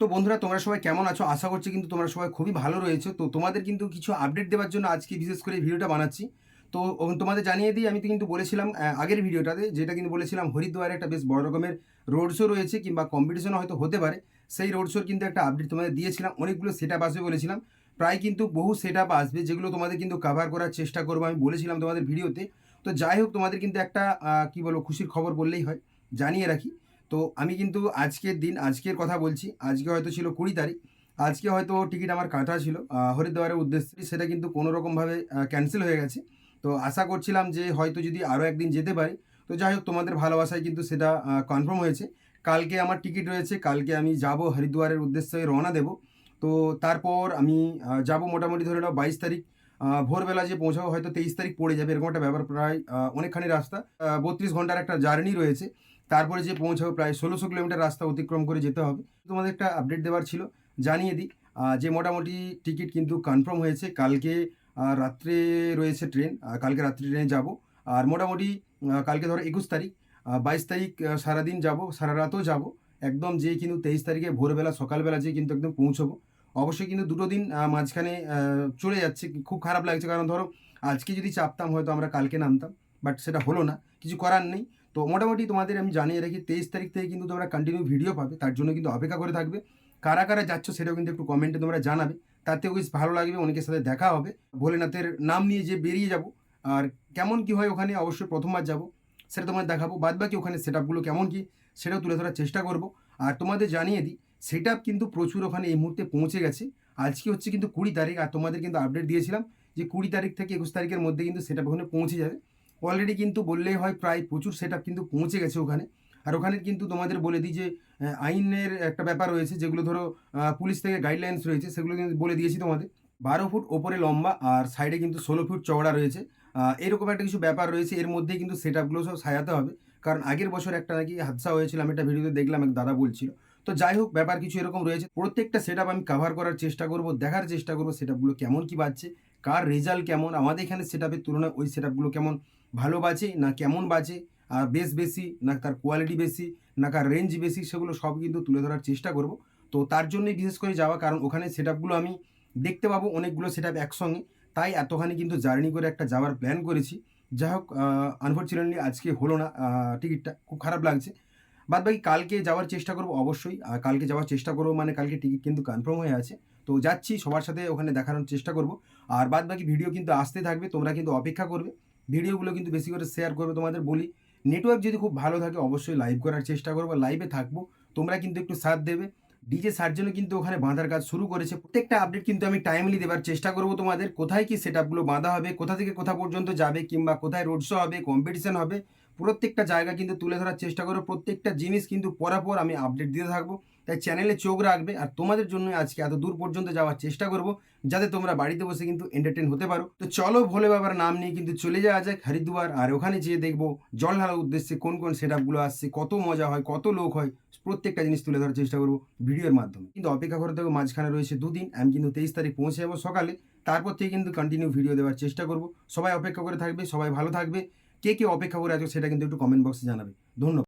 তো বন্ধুরা, তোমরা সবাই কেমন আছো? আশা করছি কিন্তু তোমরা সবাই খুবই ভালো রয়েছে। তো তোমাদের কিন্তু কিছু আপডেট দেওয়ার জন্য আজকে বিশেষ করে ভিডিওটা বানাচ্ছি। তো তোমাদের জানিয়ে দিই, আমি তো কিন্তু বলেছিলাম আগের ভিডিওটাতে যেটা কিন্তু বলেছিলাম, হরিদ্বারে একটা বেশ বড় রকমের রোড শো রয়েছে কিংবা কম্পিটিশন হয়তো হতে পারে। সেই রোড শোর কিন্তু একটা আপডেট তোমাদের দিয়েছিলাম, অনেকগুলো সেট আপ আসবে বলেছিলাম। প্রায় কিন্তু বহু সেট আপ আসবে যেগুলো তোমাদের কিন্তু কভার করার চেষ্টা করব আমি বলেছিলাম তোমাদের ভিডিওতে। তো যাই হোক, তোমাদের কিন্তু একটা কি বলব, খুশির খবর বললেই হয়, জানিয়ে রাখি। তো আমি কিন্তু আজকের দিন, আজকের কথা বলছি। আজকে হয়তো ছিল কুড়ি তারিখ। আজকে হয়তো টিকিট আমার কাটা ছিল। হরিদ্বারের উদ্দেশ্যে সেটা কিন্তু কোনো রকমভাবে ক্যান্সেল হয়ে গেছে। তো আশা করছিলাম যে হয়তো যদি আরও একদিন যেতে পারি। তো যাই হোক, তোমাদের ভালোবাসায় কিন্তু সেটা কনফার্ম হয়েছে। কালকে আমার টিকিট রয়েছে। কালকে আমি যাব হরিদ্বারের উদ্দেশ্যে রওনা দেব। তো তারপর আমি যাব মোটামুটি ধরে নাও বাইশ তারিখ। ভোরবেলা যে পৌঁছাবো, হয়তো তেইশ তারিখ পড়ে যাবে, এরকম একটা ব্যাপার প্রায় অনেকখানি রাস্তা। বত্রিশ ঘণ্টার একটা জার্নি রয়েছে। তারপরে যে পৌঁছাবো, প্রায় ষোলোশো কিলোমিটার রাস্তা অতিক্রম করে যেতে হবে। তোমাদের একটা আপডেট দেওয়ার ছিল, জানিয়ে দিই। যে মোটামুটি টিকিট কিন্তু কনফার্ম হয়েছে, কালকে রাত্রে রয়েছে ট্রেন কালকে রাত্রি ট্রেনে যাব। আর মোটামুটি কালকে ধরো একুশ তারিখ বাইশ তারিখ সারাদিন যাব, সারা রাতও যাব। একদম যে কিন্তু তেইশ তারিখে ভোরবেলা, সকালবেলা যে কিন্তু একদম পৌঁছবো। অবশ্যই কিন্তু দুটো দিন মাঝখানে চলে যাচ্ছে। খুব খারাপ লাগছে, কারণ ধরো, আজকে যদি চাপতাম, হয়তো আমরা কালকে নামতাম বাট সেটা হলো না, কিছু করার নেই। তো মোটামুটি তোমাদের আমি জানিয়ে রাখি, তেইশ তারিখ থেকে কিন্তু তোমরা কন্টিনিউ ভিডিও পাবে, তার জন্য কিন্তু অপেক্ষা করে থাকবে। কারা কারা যাচ্ছ সেটাও কিন্তু একটু কমেন্টে তোমরা জানাবে। তাতেও বেশ ভালো লাগবে, অনেকের সাথে দেখা হবে। ভোলেনাথের নাম নিয়ে যে বেরিয়ে যাব, আর কেমন কি হয় ওখানে, অবশ্যই প্রথমবার যাব, সেটা তোমাদের দেখাবো। বাদ বাকি ওখানে সেট আপগুলো কেমন কি, সেটাও তুলে ধরার চেষ্টা করব। আর তোমাদের জানিয়ে দিই সেট কিন্তু প্রচুর ওখানে এই মুহূর্তে পৌঁছে গেছে। আজকে হচ্ছে কিন্তু কুড়ি তারিখ, আর তোমাদের কিন্তু আপডেট দিয়েছিলাম যে কুড়ি তারিখ থেকে একুশ তারিখের মধ্যে কিন্তু সেট ওখানে পৌঁছে যাবে। অলরেডি কিন্তু বললেই হয় প্রায় প্রচুর সেট কিন্তু পৌঁছে গেছে ওখানে। আর ওখানে কিন্তু তোমাদের বলে দিই যে আইনের একটা ব্যাপার রয়েছে, যেগুলো ধরো পুলিশ থেকে গাইডলাইন্স রয়েছে, সেগুলো কিন্তু বলে দিয়েছি তোমাদের। বারো ফুট ওপরে লম্বা আর সাইডে কিন্তু ষোলো ফুট চওড়া রয়েছে। এরকম একটা কিছু ব্যাপার রয়েছে, এর মধ্যে কিন্তু সেট আপগুলো সব সাজাতে হবে। কারণ আগের বছর একটা নাকি হাদসা হয়েছিল, আমি একটা ভিডিওতে দেখলাম, এক দাদা বলছিল। তো যাই হোক, ব্যাপার কিছু এরকম রয়েছে। প্রত্যেকটা সেট আমি কাভার করার চেষ্টা করব, দেখার চেষ্টা করব সেট কেমন কি বাজছে, কার রেজাল্ট কেমন, আমাদের এখানে সেট তুলনায় ওই সেট কেমন ভালো বাজে না কেমন বাজে, আর বেশ বেশি না তার কোয়ালিটি বেশি, না কার রেঞ্জ বেশি, সেগুলো সব কিন্তু তুলে ধরার চেষ্টা করব। তো তার জন্যই বিশেষ করে যাওয়া, কারণ ওখানে সেট আমি দেখতে পাবো অনেকগুলো সেট একসঙ্গে। তাই এতখানি কিন্তু জার্নি করে একটা যাওয়ার প্ল্যান করেছি। যাই হোক আনফর্চুনেটলি আজকে হলো না টিকিটটা খুব খারাপ লাগছে। বাদ বাকি কালকে যাওয়ার চেষ্টা করব অবশ্যই। আর কালকে যাওয়ার চেষ্টা করব মানে কালকে টিকিট কিন্তু কনফার্ম হয়ে আছে। তো যাচ্ছি, সবার সাথে ওখানে দেখানোর চেষ্টা করব। আর বাদ বাকি ভিডিও কিন্তু আসতে থাকবে, তোমরা কিন্তু অপেক্ষা করবে। ভিডিওগুলো কিন্তু বেশি করে শেয়ার করবে তোমাদের বলি। নেটওয়ার্ক যদি খুব ভালো থাকে, অবশ্যই লাইভ করার চেষ্টা করব লাইভে থাকব। তোমরা কিন্তু একটু সাথ দেবে। ডিজে সার্জনও কিন্তু ওখানে বাঁধার কাজ শুরু করেছে। প্রত্যেকটা আপডেট কিন্তু আমি টাইমলি দেবার চেষ্টা করব তোমাদের। কোথায় কি সেট আপগুলো বাঁধা হবে, কোথা থেকে কোথা পর্যন্ত যাবে কিংবা কোথায় রোড শো হবে কম্পিটিশন হবে প্রত্যেকটা জায়গা কিন্তু তুলে ধরার চেষ্টা করব প্রত্যেকটা জিনিস কিন্তু পরাপর আমি আপডেট দিতে থাকব। তাই চ্যানেলে চোখ রাখবে আর তোমাদের জন্য আজকে এত দূর পর্যন্ত যাওয়ার চেষ্টা করব, যাতে তোমরা বাড়িতে বসে কিন্তু এন্টারটেন হতে পারো। তো চলো ভোলে বাবার নাম নিয়ে কিন্তু চলে যাওয়া যাক হরিদ্বার, আর ওখানে যেয়ে দেখব জল ঢালার উদ্দেশ্যে কোন কোন সেট আপগুলো আসছে, কত মজা হয়, কত লোক হয়, প্রত্যেকটা জিনিস তুলে ধরার চেষ্টা করব ভিডিওর মাধ্যমে। কিন্তু অপেক্ষা করতে হবে, মাঝখানে রয়েছে দুদিন, আমি কিন্তু তেইশ তারিখ পৌঁছে যাব সকালে। তারপর থেকে কিন্তু কন্টিনিউ ভিডিও দেওয়ার চেষ্টা করব। সবাই অপেক্ষা করে থাকবে, সবাই ভালো থাকবে। কে কে অপেক্ষা করে আছো সেটা কিন্তু একটু কমেন্ট বক্সে জানাবে। ধন্যবাদ।